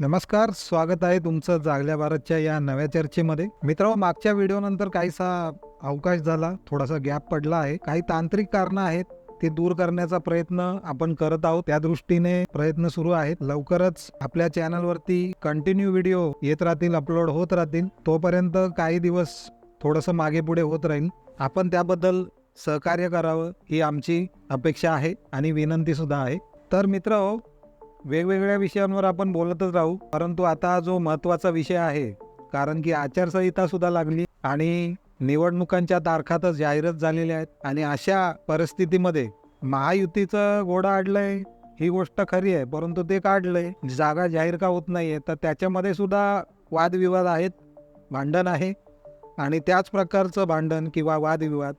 नमस्कार स्वागत आहे तुमचं जागल्या भारतच्या या नव्या चर्चेमध्ये. मित्र मागच्या व्हिडिओ नंतर काहीसा अवकाश झाला थोडासा गॅप पडला आहे. काही तांत्रिक कारणं आहेत ते दूर करण्याचा प्रयत्न आपण करत आहोत. त्या दृष्टीने प्रयत्न सुरू आहेत. लवकरच आपल्या चॅनलवरती कंटिन्यू व्हिडिओ येत राहतील अपलोड होत राहतील. तोपर्यंत काही दिवस थोडंसं मागे पुढे होत राहील. आपण त्याबद्दल सहकार्य करावं ही आमची अपेक्षा आहे आणि विनंती सुद्धा आहे. तर मित्र वेगवेगळ्या विषयांवर आपण बोलतच राहू. परंतु आता जो महत्त्वाचा विषय आहे कारण की आचारसंहिता सुद्धा लागली आणि निवडणुकांच्या तारखातच जाहिरात झालेल्या आहेत आणि अशा परिस्थितीमध्ये महायुतीचं घोडं अडलंय ही गोष्ट खरी आहे. परंतु ते काढलंय जागा जाहीर का होत नाहीये? तर त्याच्यामध्ये सुद्धा वादविवाद आहेत भांडण आहे आणि त्याच प्रकारचं भांडण किंवा वादविवाद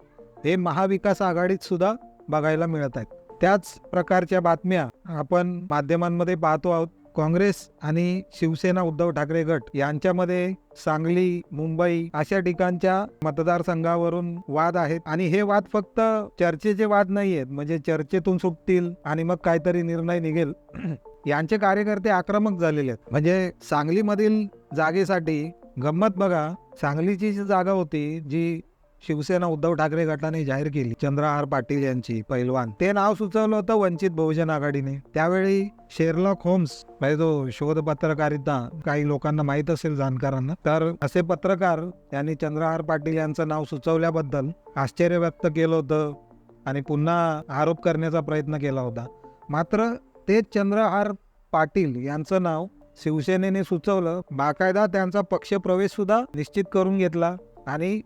हे महाविकास आघाडीत सुद्धा बघायला मिळत आहेत. त्याच प्रकारच्या बातम्या आपण माध्यमांमध्ये पाहतो आहोत. काँग्रेस आणि शिवसेना उद्धव ठाकरे गट यांच्यामध्ये सांगली मुंबई अशा ठिकाणच्या मतदारसंघावरून वाद आहेत. आणि हे वाद फक्त चर्चेचे वाद नाही आहेत म्हणजे चर्चेतून सुटतील आणि मग काहीतरी निर्णय निघेल. यांचे कार्यकर्ते आक्रमक झालेले आहेत. म्हणजे सांगलीमधील जागेसाठी गंमत बघा सांगलीची जी जागा होती जी शिवसेना उद्धव ठाकरे गटाने जाहीर केली. चंद्रहार पाटील यांची पैलवान. ते नाव सुचवलं होतं वंचित बहुजन आघाडीने. त्यावेळी शेरलॉक होम्स म्हणजे तो शोध पत्रकारिता काही लोकांना माहीत असेल जाणकारांना तर असे पत्रकार यांनी चंद्रहार पाटील यांचं नाव सुचवल्याबद्दल आश्चर्य व्यक्त केलं होतं आणि पुन्हा आरोप करण्याचा प्रयत्न केला होता. मात्र ते चंद्रहार पाटील यांचं नाव शिवसेनेने सुचवलं. बाकायदा त्यांचा पक्षप्रवेश सुद्धा निश्चित करून घेतला आणि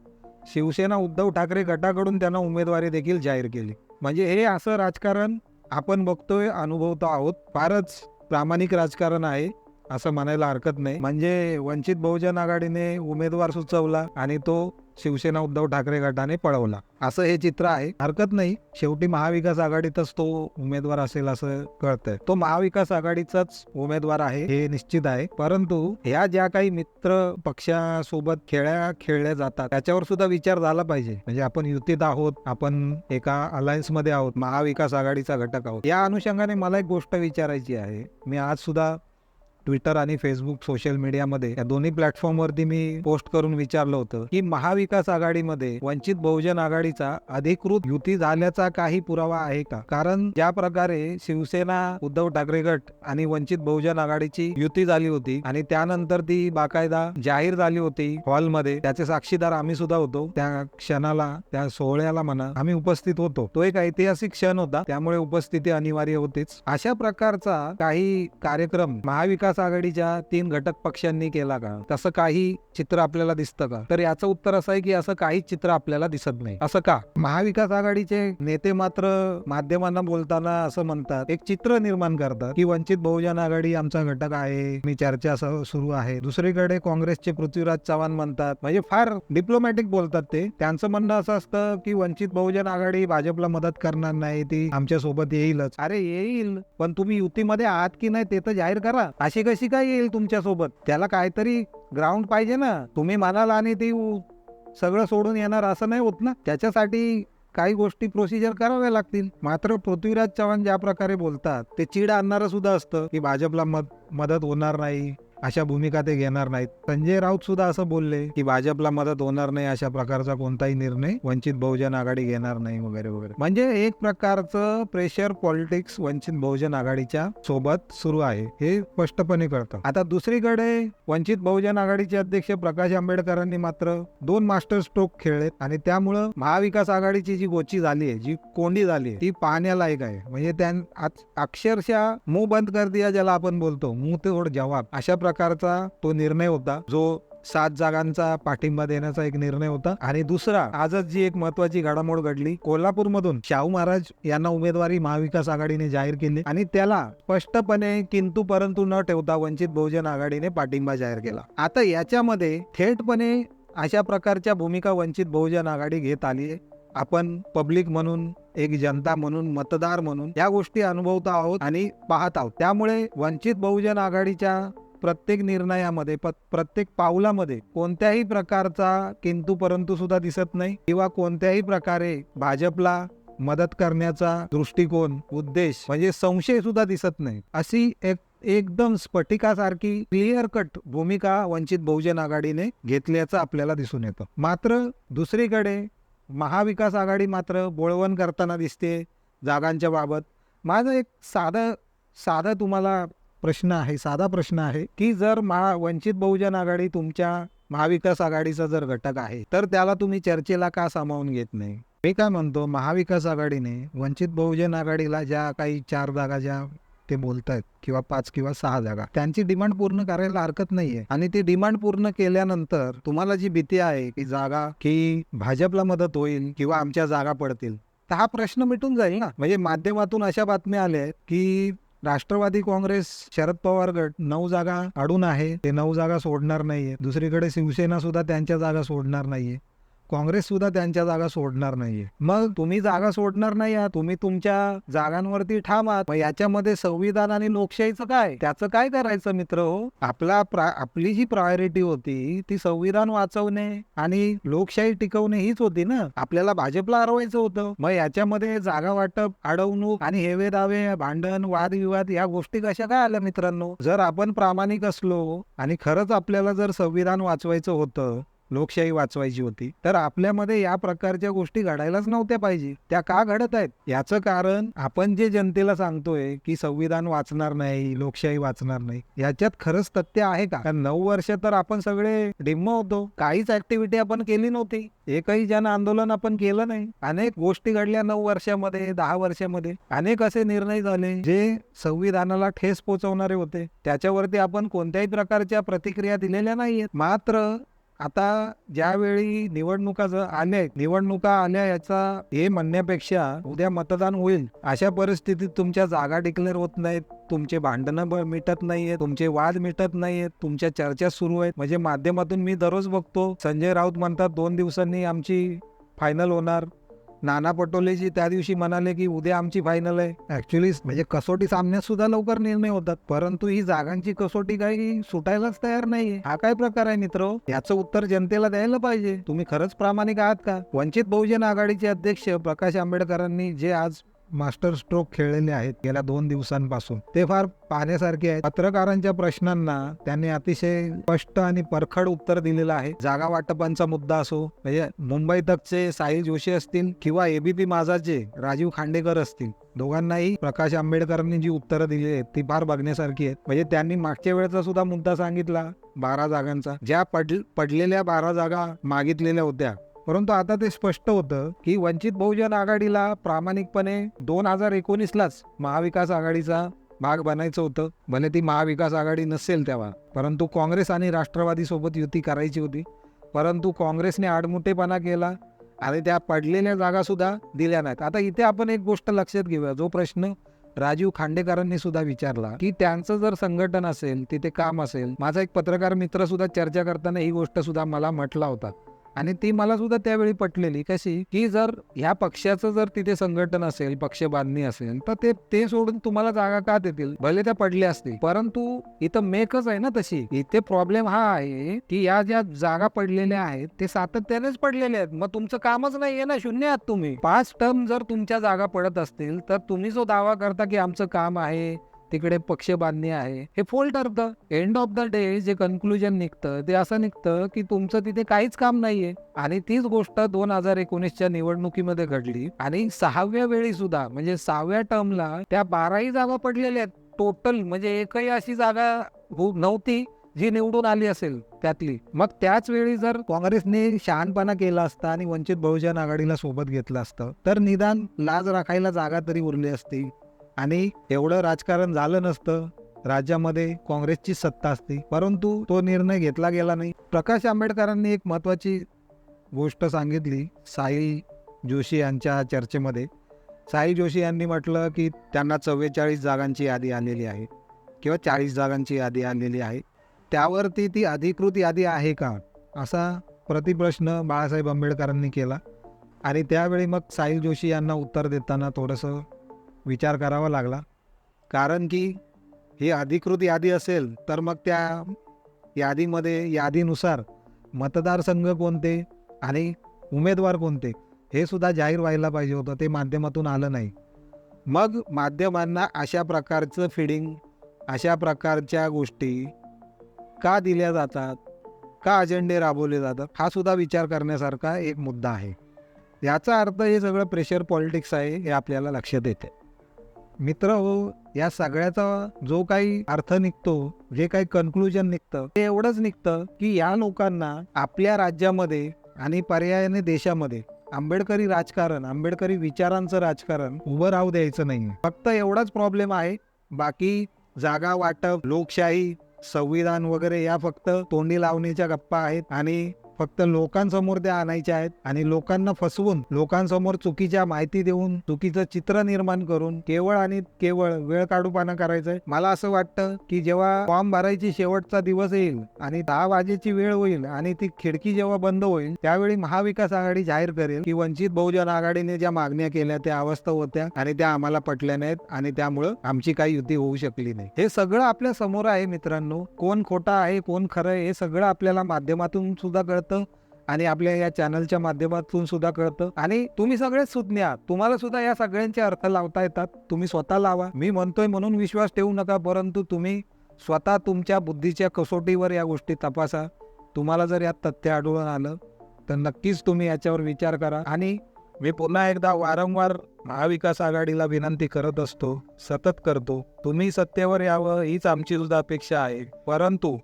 शिवसेना उद्धव ठाकरे गटाकडून त्यांना उमेदवारी देखील जाहीर केली. म्हणजे हे असं राजकारण आपण बघतोय अनुभवतो आहोत. फारच प्रामाणिक राजकारण आहे असं म्हणायला हरकत नाही. म्हणजे वंचित बहुजन आघाडीने उमेदवार सुचवला आणि तो शिवसेना उद्धव ठाकरे गटाने पळवला. असं हे चित्र आहे. हरकत नाही. शेवटी महाविकास आघाडीतच तो उमेदवार असेल असं कळतंय. तो महाविकास आघाडीचाच उमेदवार आहे हे निश्चित आहे. परंतु ह्या ज्या काही मित्र पक्षासोबत खेळ्या खेळल्या जातात त्याच्यावर सुद्धा विचार झाला पाहिजे. म्हणजे आपण युतीत आहोत आपण एका अलायन्समध्ये आहोत महाविकास आघाडीचा घटक आहोत. या अनुषंगाने मला एक गोष्ट विचारायची आहे. मी आज सुद्धा ट्विटर आणि फेसबुक सोशल मीडियामध्ये या दोन्ही प्लॅटफॉर्मवरती मी पोस्ट करून विचारलं होतं की महाविकास आघाडीमध्ये वंचित बहुजन आघाडीचा अधिकृत युती झाल्याचा काही पुरावा आहे का? कारण ज्या प्रकारे शिवसेना उद्धव ठाकरे गट आणि वंचित बहुजन आघाडीची युती झाली होती आणि त्यानंतर ती बाकायदा जाहीर झाली होती हॉलमध्ये त्याचे साक्षीदार आम्ही सुद्धा होतो. त्या क्षणाला त्या सोहळ्याला म्हणा आम्ही उपस्थित होतो. तो एक ऐतिहासिक क्षण होता त्यामुळे उपस्थिती अनिवार्य होतीच. अशा प्रकारचा काही कार्यक्रम महाविकास आघाडीच्या तीन घटक पक्षांनी केला का? तसं काही चित्र आपल्याला दिसतं का? तर याचं उत्तर असं आहे की असं काही चित्र आपल्याला दिसत नाही. असं का? महाविकास आघाडीचे नेते मात्र माध्यमांना बोलताना असं म्हणतात एक चित्र निर्माण करतात की वंचित बहुजन आघाडी आमचा घटक आहे मी चर्चा सुरू आहे. दुसरीकडे काँग्रेसचे पृथ्वीराज चव्हाण म्हणतात म्हणजे फार डिप्लोमॅटिक बोलतात ते. त्यांचं म्हणणं असं असतं की वंचित बहुजन आघाडी भाजपला मदत करणार नाही ती आमच्यासोबत येईलच. अरे येईल पण तुम्ही युतीमध्ये आहात की नाही ते तर जाहीर करा. अशी कशी काय येईल तुमच्यासोबत त्याला काहीतरी ग्राउंड पाहिजे ना. तुम्ही म्हणाल आणि ती सगळं सोडून येणार असं नाही होत ना. त्याच्यासाठी काही गोष्टी प्रोसिजर कराव्या लागतील. मात्र पृथ्वीराज चव्हाण ज्या प्रकारे बोलतात ते चीड आणणारं सुद्धा असतं की भाजपला मद मदत होणार नाही. अशा भूमिका ते घेणार नाहीत. संजय राऊत सुद्धा असं बोलले की भाजपला मदत होणार नाही अशा प्रकारचा कोणताही निर्णय वंचित बहुजन आघाडी घेणार नाही वगैरे वगैरे. म्हणजे एक प्रकारचं प्रेशर पॉलिटिक्स वंचित बहुजन आघाडीच्या सोबत सुरू आहे. हे स्पष्टपणे कळतं. आता दुसरीकडे वंचित बहुजन आघाडीचे अध्यक्ष प्रकाश आंबेडकरांनी मात्र दोन मास्टर स्ट्रोक खेळलेत आणि त्यामुळं महाविकास आघाडीची जी गोची झाली आहे जी कोंडी झाली आहे ती पाहण्यालायक आहे. म्हणजे त्या आज अक्षरशः मुंह बंद कर दिया ज्याला आपण बोलतो. मुंह तोड जवाब. अशा प्रकारचा तो निर्णय होता. जो सात जागांचा पाठिंबा देण्याचा एक निर्णय होता. आणि दुसरा आजच जी एक महत्वाची घडामोड घडली कोल्हापूरमधून शाहू महाराज यांना उमेदवारी महाविकास आघाडीने जाहीर केली. आणि त्याला स्पष्टपणे किंतु परंतु न ठेवता वंचित बहुजन आघाडीने पाठिंबा जाहीर केला. आता याच्यामध्ये थेटपणे अशा प्रकारच्या भूमिका वंचित बहुजन आघाडी घेत आली आहे. आपण पब्लिक म्हणून एक जनता म्हणून मतदार म्हणून या गोष्टी अनुभवत आहोत आणि पाहत आहोत. त्यामुळे वंचित बहुजन आघाडीच्या प्रत्येक निर्णयामध्ये प्रत्येक पावलामध्ये कोणत्याही प्रकारचा किंतु परंतु सुद्धा दिसत नाही किंवा कोणत्याही प्रकारे भाजपला मदत करण्याचा दृष्टिकोन उद्देश म्हणजे संशय सुद्धा दिसत नाही. अशी एक एकदम स्फटिकासारखी क्लिअर कट भूमिका वंचित बहुजन आघाडीने घेतल्याचं आपल्याला दिसून येतं. मात्र दुसरीकडे महाविकास आघाडी मात्र बोळवण करताना दिसते जागांच्या बाबत. माझं एक साधं साधं तुम्हाला प्रश्न आहे साधा प्रश्न आहे की जर महा वंचित बहुजन आघाडी तुमच्या महाविकास आघाडीचा जर घटक आहे तर त्याला तुम्ही चर्चेला का सामावून घेत नाही? मी काय म्हणतो महाविकास आघाडीने वंचित बहुजन आघाडीला ज्या काही चार जागा ज्या ते बोलतायत किंवा पाच किंवा सहा जागा त्यांची डिमांड पूर्ण करायला हरकत नाहीये. आणि ती डिमांड पूर्ण केल्यानंतर तुम्हाला जी भीती आहे की जागा की भाजपला मदत होईल किंवा आमच्या जागा पडतील तर हा प्रश्न मिटून जाईल ना. म्हणजे माध्यमातून अशा बातम्या आल्या आहेत की राष्ट्रवादी काँग्रेस शरद पवार गट नऊ जागा अडून आहे. ते नऊ जागा सोडणार नाहीये. दुसरीकडे शिवसेना सुद्धा त्यांच्या जागा सोडणार नाहीये. काँग्रेस सुद्धा त्यांच्या जागा सोडणार नाहीये. मग तुम्ही जागा सोडणार नाही आहात तुम्ही तुमच्या जागांवरती ठाम आहात. याच्यामध्ये संविधान आणि लोकशाहीचं काय? त्याचं काय करायचं मित्र हो? आपला आपली जी प्रायोरिटी होती ती संविधान वाचवणे आणि लोकशाही टिकवणे हीच होती ना? आपल्याला भाजपला हरवायचं होतं. मग याच्यामध्ये जागा वाटप अडवणूक आणि हेवे दावे भांडण वादविवाद या गोष्टी कशा काय आल्या मित्रांनो? जर आपण प्रामाणिक असलो आणि खरंच आपल्याला जर संविधान वाचवायचं होतं लोकशाही वाचवायची होती. तर आपल्यामध्ये या प्रकारच्या गोष्टी घडायलाच नव्हत्या पाहिजे. त्या का घडत आहेत? याचं कारण आपण जे जनतेला सांगतोय की संविधान वाचणार नाही लोकशाही वाचणार नाही याच्यात खरंच तथ्य आहे का? कारण नऊ वर्ष तर आपण सगळे डिम्म होतो. काहीच ऍक्टिव्हिटी आपण केली नव्हती. एकही जन आंदोलन आपण केलं नाही. अनेक गोष्टी घडल्या नऊ वर्षामध्ये दहा वर्षामध्ये. अनेक असे निर्णय झाले जे संविधानाला ठेस पोहोचवणारे होते. त्याच्यावरती आपण कोणत्याही प्रकारच्या प्रतिक्रिया दिलेल्या नाहीयेत. मात्र आता ज्यावेळी निवडणुका आल्या निवडणुका आल्या याचा हे म्हणण्यापेक्षा उद्या मतदान होईल अशा परिस्थितीत तुमच्या जागा डिक्लेअर होत नाहीत तुमचे भांडणं मिटत नाहीये तुमचे वाद मिटत नाहीयेत तुमच्या चर्चा सुरू आहेत. म्हणजे माध्यमातून मी दररोज बघतो संजय राऊत म्हणतात दोन दिवसांनी आमची फायनल होणार. नाना पटोलेजी त्या दिवशी म्हणाले की उद्या आमची फायनल आहे. ऍक्च्युली म्हणजे कसोटी सामन्यात सुद्धा लवकर निर्णय होतात परंतु ही जागांची कसोटी काही सुटायलाच तयार नाहीये. हा काय प्रकार आहे मित्र? याचं उत्तर जनतेला द्यायला पाहिजे. तुम्ही खरंच प्रामाणिक आहात का? वंचित बहुजन आघाडीचे अध्यक्ष प्रकाश आंबेडकरांनी जे आज मास्टर स्ट्रोक खेळलेले आहेत गेल्या दोन दिवसांपासून. ते फार पाहण्यासारखे आहेत. पत्रकारांच्या प्रश्नांना त्यांनी अतिशय स्पष्ट आणि परखड उत्तर दिलेलं आहे. जागा वाटपांचा मुद्दा असो म्हणजे मुंबई तकचे साहिल जोशी असतील किंवा एबीपी माझाचे राजीव खांडेकर असतील दोघांनाही प्रकाश आंबेडकरांनी जी उत्तरं दिली आहेत ती फार बघण्यासारखी आहेत. म्हणजे त्यांनी मागच्या वेळेचा सुद्धा मुद्दा सांगितला बारा जागांचा. ज्या पड पडलेल्या बारा जागा मागितलेल्या होत्या परंतु आता ते स्पष्ट होतं की वंचित बहुजन आघाडीला प्रामाणिकपणे दोन हजार एकोणीसलाच महाविकास आघाडीचा भाग बनायचं होतं. भले ती महाविकास आघाडी नसेल तेव्हा परंतु काँग्रेस आणि राष्ट्रवादीसोबत युती करायची होती. परंतु काँग्रेसने आडमुठेपणा केला आणि त्या पडलेल्या जागा सुद्धा दिल्या नाहीत. आता इथे आपण एक गोष्ट लक्षात घेऊया. जो प्रश्न राजीव खांडेकरांनी सुद्धा विचारला की त्यांचं जर संघटन असेल तिथे काम असेल माझा एक पत्रकार मित्र सुद्धा चर्चा करताना ही गोष्ट सुद्धा मला म्हटला होता. आणि ती मला सुद्धा त्यावेळी पटलेली कशी की जर ह्या पक्षाचं जर तिथे संघटन असेल पक्ष बांधणी असेल तर ते ते सोडून तुम्हाला जागा का देतील? भले त्या पडल्या असतील. परंतु इथं मेकच आहे ना तशी. इथे प्रॉब्लेम हा आहे की या ज्या जागा पडलेल्या आहेत ते सातत्यानेच पडलेले आहेत. मग तुमचं कामच नाहीये ना शून्य आहात तुम्ही. पाच टर्म जर तुमच्या जागा पडत असतील तर तुम्ही जो दावा करता की आमचं काम आहे तिकडे पक्ष बांधणी आहे. हे फोल ठरतं एंड ऑफ द डे जे कन्क्लुजन निघतं ते असं निघतं की तुमचं तिथे काहीच काम नाहीये. आणि तीच गोष्ट दोन हजार एकोणीसच्या निवडणुकीमध्ये घडली. आणि सहाव्या वेळी सुद्धा म्हणजे सहाव्या टर्मला त्या बाराही जागा पडलेल्या आहेत. टोटल म्हणजे एकही अशी जागा हो नव्हती जी निवडून आली असेल त्यातली. मग त्याच वेळी जर काँग्रेसने शहाणपणा केला असता आणि वंचित बहुजन आघाडीला सोबत घेतलं असतं तर निदान लाज राखायला जागा तरी उरली असती. आणि एवढं राजकारण झालं नसतं. राज्यामध्ये काँग्रेसची सत्ता असते. परंतु तो निर्णय घेतला गेला नाही. प्रकाश आंबेडकरांनी एक महत्त्वाची गोष्ट सांगितली. साहिल जोशी यांच्या चर्चेमध्ये. साहिल जोशी यांनी म्हटलं की त्यांना चव्वेचाळीस जागांची यादी आलेली आहे किंवा चाळीस जागांची यादी आलेली आहे. त्यावरती ती अधिकृत यादी आहे का? असा प्रतिप्रश्न बाळासाहेब आंबेडकरांनी केला. आणि त्यावेळी मग साहिल जोशी यांना उत्तर देताना थोडंसं विचार करावा लागला. कारण की ही अधिकृत यादी असेल तर मग त्या यादीमध्ये यादीनुसार मतदारसंघ कोणते आणि उमेदवार कोणते हे सुद्धा जाहीर व्हायला पाहिजे होतं. ते माध्यमातून आलं नाही. मग माध्यमांना अशा प्रकारचं फिडिंग अशा प्रकारच्या गोष्टी का दिल्या जातात? का अजेंडे राबवले जातात? हा सुद्धा विचार करण्यासारखा एक मुद्दा आहे. याचा अर्थ हे सगळं प्रेशर पॉलिटिक्स आहे हे आपल्याला लक्षात येते मित्र हो या सगळ्याचा जो काही अर्थ निघतो जे काही कन्क्लुजन निघतं ते एवढंच निघतं की या लोकांना आपल्या राज्यामध्ये आणि पर्यायाने देशामध्ये आंबेडकरी राजकारण आंबेडकरी विचारांचं राजकारण उभं राहू द्यायचं नाही फक्त एवढाच प्रॉब्लेम आहे बाकी जागा वाटप लोकशाही संविधान वगैरे या फक्त तोंडी लावण्याच्या गप्पा आहेत आणि फक्त लोकांसमोर त्या आणायच्या आहेत आणि लोकांना फसवून लोकांसमोर चुकीच्या माहिती देऊन चुकीचं चित्र निर्माण करून केवळ आणि केवळ वेळ काढू काढूपाना करायचंय. मला असं वाटतं की जेव्हा फॉर्म भरायची शेवटचा दिवस येईल आणि दहा वाजेची वेळ होईल आणि ती खिडकी जेव्हा बंद होईल त्यावेळी महाविकास आघाडी जाहीर करेल की वंचित बहुजन आघाडीने ज्या मागण्या केल्या त्या अवस्था होत्या आणि त्या आम्हाला पटल्या नाहीत आणि त्यामुळं आमची काही युती होऊ शकली नाही. हे सगळं आपल्यासमोर आहे मित्रांनो. कोण खोटा आहे कोण खरं आहे हे सगळं आपल्याला माध्यमातून सुद्धा कळतं. आणि आपल्या या चॅनलच्या माध्यमातून सुद्धा कळतं. आणि तुम्ही सगळेच सुज्ञ आहात तुम्हाला सुद्धा या सगळ्यांचे अर्थ लावता येतात. तुम्ही स्वतः लावा. मी म्हणतोय म्हणून विश्वास ठेवू नका परंतु तुम्ही स्वतः तुमच्या बुद्धीच्या कसोटीवर या गोष्टी तपासा. तुम्हाला जर यात तथ्य आढळून आलं तर नक्कीच तुम्ही याच्यावर विचार करा. आणि मी पुन्हा एकदा वारंवार महाविकास आघाडीला विनंती करत असतो सतत करतो. तुम्ही सत्तेवर यावं हीच आमची सुद्धा अपेक्षा आहे. परंतु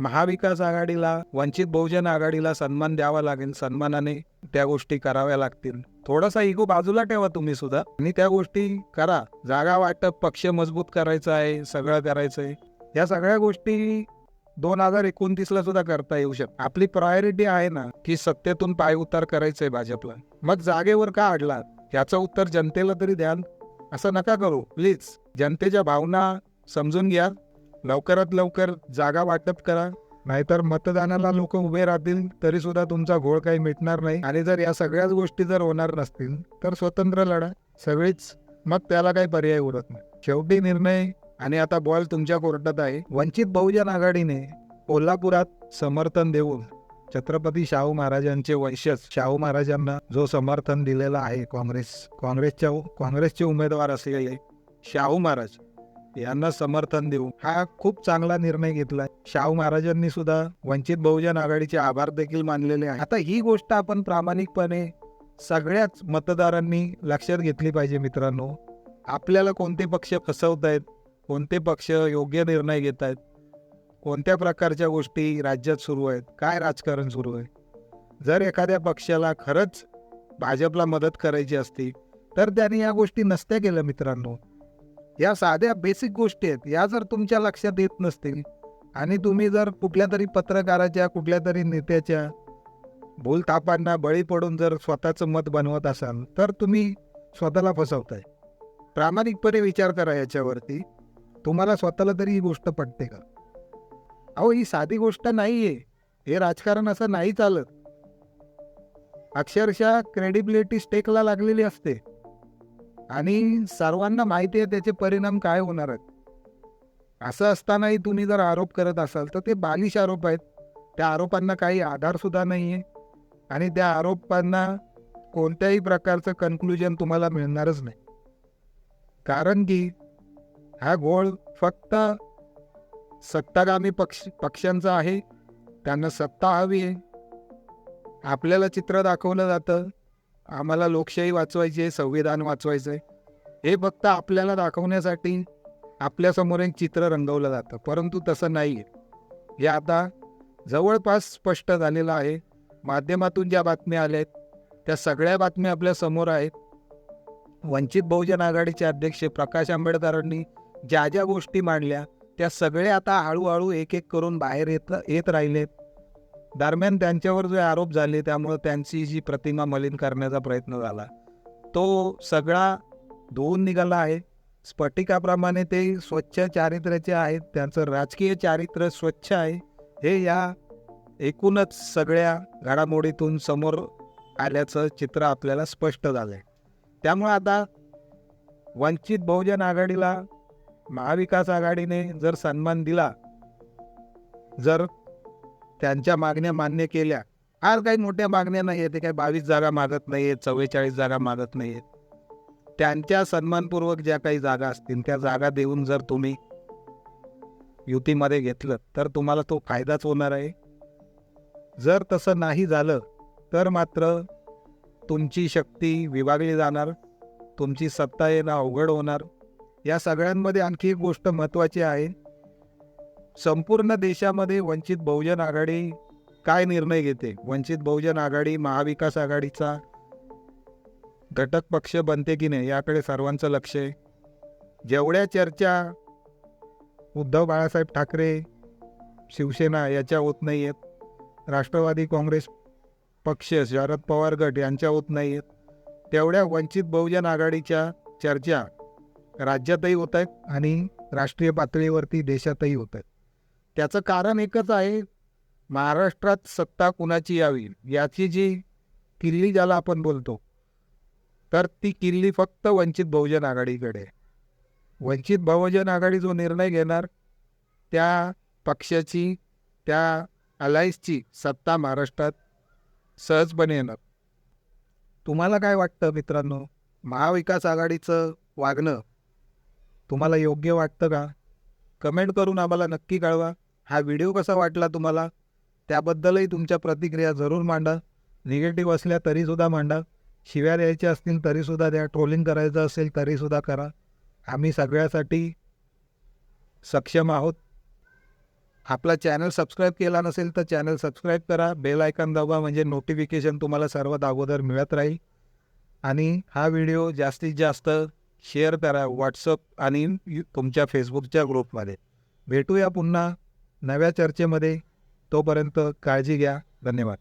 महाविकास आघाडीला वंचित बहुजन आघाडीला सन्मान द्यावा लागेल सन्मानाने त्या गोष्टी कराव्या लागतील. थोडासा इगो बाजूला ठेवा तुम्ही सुद्धा आणि त्या गोष्टी करा. जागा वाटप पक्ष मजबूत करायचा आहे सगळं करायचं आहे. या सगळ्या गोष्टी दोन हजार एकोणतीसला सुद्धा करता येऊ शकत आपली प्रायोरिटी आहे ना की सत्तेतून पाय उतार करायचंय भाजपला. मग जागेवर का अडला याचं उत्तर जनतेला तरी द्याल असं नका करू. प्लीज जनतेच्या भावना समजून घ्या. लवकरात लवकर जागा वाटप करा. नाहीतर मतदानाला लोक उभे राहतील तरी सुद्धा तुमचा घोळ काही मिटणार नाही. आणि जर या सगळ्याच गोष्टी जर होणार नसतील तर स्वतंत्र लढा. सगळीच मग त्याला काही पर्याय उरत नाही. शेवटी निर्णय आणि आता बॉल तुमच्या कोर्टात आहे. वंचित बहुजन आघाडीने कोल्हापुरात समर्थन देऊन छत्रपती शाहू महाराजांचे वंशज शाहू महाराजांना जो समर्थन दिलेला आहे काँग्रेस काँग्रेसच्या काँग्रेसचे उमेदवार असलेले शाहू महाराज यांना समर्थन देऊ. हा खूप चांगला निर्णय घेतला शाहू महाराजांनी सुद्धा वंचित बहुजन आघाडीचे आभार देखील मानलेले आहे आता ही गोष्ट आपण प्रामाणिकपणे सगळ्याच मतदारांनी लक्षात घेतली पाहिजे मित्रांनो. आपल्याला कोणते पक्ष फसवत आहेत? कोणते पक्ष योग्य निर्णय घेत आहेत? कोणत्या प्रकारच्या गोष्टी राज्यात सुरू आहेत? काय राजकारण सुरू आहे? जर एखाद्या पक्षाला खरंच भाजपला मदत करायची असती तर त्याने या गोष्टी नसत्या केल्या मित्रांनो. या साध्या बेसिक गोष्टी आहेत. या जर तुमच्या लक्षात येत नसतील आणि तुम्ही जर कुठल्या तरी पत्रकाराच्या कुठल्या तरी नेत्याच्या भूलथापांना बळी पडून जर स्वतःचं मत बनवत असाल तर तुम्ही स्वतःला फसवताय. प्रामाणिकपणे विचार करा याच्यावरती. तुम्हाला स्वतःला तरी ही गोष्ट पटते का? अहो ही साधी गोष्ट नाही आहे हे राजकारण असं नाही चालत. अक्षरशः क्रेडिबिलिटी स्टेकला लागलेली असते. आणि सर्वांना माहिती आहे त्याचे परिणाम काय होणार आहेत. असं असतानाही तुम्ही जर आरोप करत असाल तर ते बालिश आरोप आहेत. त्या आरोपांना काही आधारसुद्धा नाही आहे आणि त्या आरोपांना कोणत्याही प्रकारचं कन्क्लुजन तुम्हाला मिळणारच नाही. कारण की हा घोळ फक्त सत्तागामी पक्ष पक्षांचा आहे. त्यांना सत्ता हवी आहे. आपल्याला चित्र दाखवलं जातं. आम्हाला लोकशाही वाचवायची आहे संविधान वाचवायचं आहे हे फक्त आपल्याला दाखवण्यासाठी आपल्यासमोर एक चित्र रंगवलं जातं परंतु तसं नाही आहे हे आता जवळपास स्पष्ट झालेलं आहे. माध्यमातून ज्या बातम्या आल्या आहेत त्या सगळ्या बातम्या आपल्यासमोर आहेत. वंचित बहुजन आघाडीचे अध्यक्ष प्रकाश आंबेडकरांनी ज्या ज्या गोष्टी मांडल्या त्या सगळ्या आता हळूहळू एक एक करून बाहेर येत येत राहिलेत. दरम्यान त्यांच्यावर जे आरोप झाले त्यामुळे त्यांची जी प्रतिमा मलिन करण्याचा प्रयत्न झाला. तो सगळा धुवून निघाला आहे. स्फटिकाप्रमाणे ते स्वच्छ चारित्र्याचे आहेत. त्यांचं राजकीय चारित्र्य स्वच्छ आहे. हे या एकूणच सगळ्या घडामोडीतून समोर आल्याचं चित्र आपल्याला स्पष्ट झालं आहे त्यामुळे आता वंचित बहुजन आघाडीला महाविकास आघाडीने जर सन्मान दिला जर त्यांच्या मागण्या मान्य केल्या. फार काही मोठ्या मागण्या नाही आहेत ते काही बावीस जागा मागत नाही आहेत चव्वेचाळीस जागा मागत नाही आहेत त्यांच्या सन्मानपूर्वक ज्या काही जागा असतील त्या जागा देऊन जर तुम्ही युतीमध्ये घेतलं तर तुम्हाला तो फायदाच होणार आहे. जर तसं नाही झालं तर मात्र तुमची शक्ती विभागली जाणार तुमची सत्ता येणं अवघड होणार. या सगळ्यांमध्ये आणखी एक गोष्ट महत्त्वाची आहे. संपूर्ण देशामध्ये वंचित बहुजन आघाडी काय निर्णय घेते? वंचित बहुजन आघाडी महाविकास आघाडीचा घटक पक्ष बनते की नाही याकडे सर्वांचं लक्ष आहे. जेवढ्या चर्चा उद्धव बाळासाहेब ठाकरे शिवसेना याच्या होत नाही आहेत. राष्ट्रवादी काँग्रेस पक्ष शरद पवार गट यांच्या होत नाही आहेत. तेवढ्या वंचित बहुजन आघाडीच्या चर्चा राज्यातही होत आहेत आणि राष्ट्रीय पातळीवरती देशातही होत आहेत. त्याचं कारण एकच आहे महाराष्ट्रात सत्ता कुणाची यावी? याची जी किल्ली ज्याला आपण बोलतो तर ती किल्ली फक्त वंचित बहुजन आघाडीकडे. वंचित बहुजन आघाडी जो निर्णय घेणार त्या पक्षाची त्या अलायन्सची सत्ता महाराष्ट्रात सहजपणे येणार. तुम्हाला काय वाटतं मित्रांनो? महाविकास आघाडीचं वागणं तुम्हाला योग्य वाटतं का? कमेंट करून आम्हाला नक्की कळवा. हा व्हिडिओ कसा वाटला तुम्हाला? त्याबद्दलही तुमच्या प्रतिक्रिया जरूर मांडा. निगेटिव्ह असल्या तरीसुद्धा मांडा. शिव्या द्यायच्या असतील तरीसुद्धा द्या. ट्रोलिंग करायचं असेल तरीसुद्धा करा. आम्ही सगळ्यासाठी सक्षम आहोत. आपला चॅनल सबस्क्राईब केला नसेल तर चॅनल सबस्क्राईब करा. बेल आयकॉन दाबा म्हणजे नोटिफिकेशन तुम्हाला सर्वात अगोदर मिळत राहील. आणि हा व्हिडिओ जास्तीत जास्त शेअर करा व्हॉट्सअप आणि यु- तुमच्या फेसबुकच्या ग्रुपमध्ये. भेटूया पुन्हा नव्या चर्चेमध्ये. तोपर्यंत काळजी घ्या. धन्यवाद.